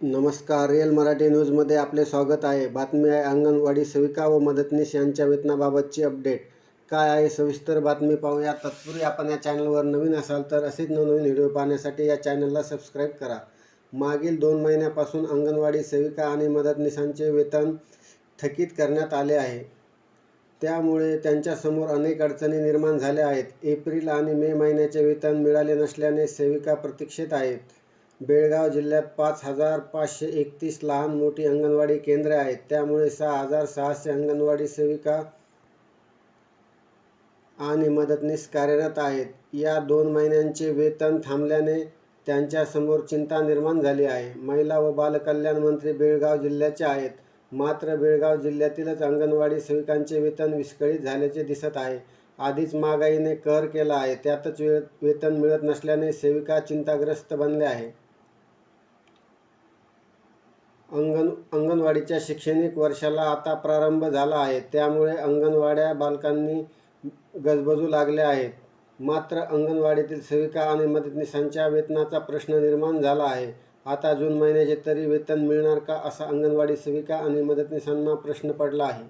नमस्कार. रिअल मराठी न्यूजमध्ये आपले स्वागत आहे. बातमी आहे अंगणवाडी सेविका व मदतनीस यांच्या वेतनाबाबतची अपडेट काय आहे? सविस्तर बातमी पाहूया. तत्पूर्वी आपण या चॅनलवर नवीन असाल तर असेच नवनवीन व्हिडिओ पाहण्यासाठी या चॅनलला सबस्क्राईब करा. मागील दोन महिन्यापासून अंगणवाडी सेविका आणि मदतनीसांचे वेतन थकीत करण्यात आले आहे. त्यामुळे त्यांच्यासमोर अनेक अडचणी निर्माण झाल्या आहेत. एप्रिल आणि मे महिन्याचे वेतन मिळाले नसल्याने सेविका प्रतीक्षेत आहेत. बेळगाव जिल्ह्यात पाच हजार पाचशे एकतीस लहान मोठी अंगणवाडी केंद्रे आहेत. त्यामुळे सहा हजार सहाशे अंगणवाडी सेविका आणि मदतनीस कार्यरत आहेत. या दोन महिन्यांचे वेतन थांबल्याने त्यांच्यासमोर चिंता निर्माण झाली आहे. महिला व बालकल्याण मंत्री बेळगाव जिल्ह्याचे आहेत. मात्र बेळगाव जिल्ह्यातीलच अंगणवाडी सेविकांचे वेतन विस्कळीत झाल्याचे दिसत आहे. आधीच महागाईने कर केला आहे. त्यातच वे वेतन मिळत नसल्याने सेविका चिंताग्रस्त बनल्या आहे अंगण अंगणवाडीच्या शैक्षणिक वर्षाला आता प्रारंभ झाला आहे. त्यामुळे अंगणवाड्या बालकांनी गजबजू लागल्या आहेत. मात्र अंगणवाडीतील सेविका आणि मदतनीसांच्या वेतनाचा प्रश्न निर्माण झाला आहे. आता जून महिन्याचे तरी वेतन मिळणार का असा अंगणवाडी सेविका आणि मदतनीसांना प्रश्न पडला आहे.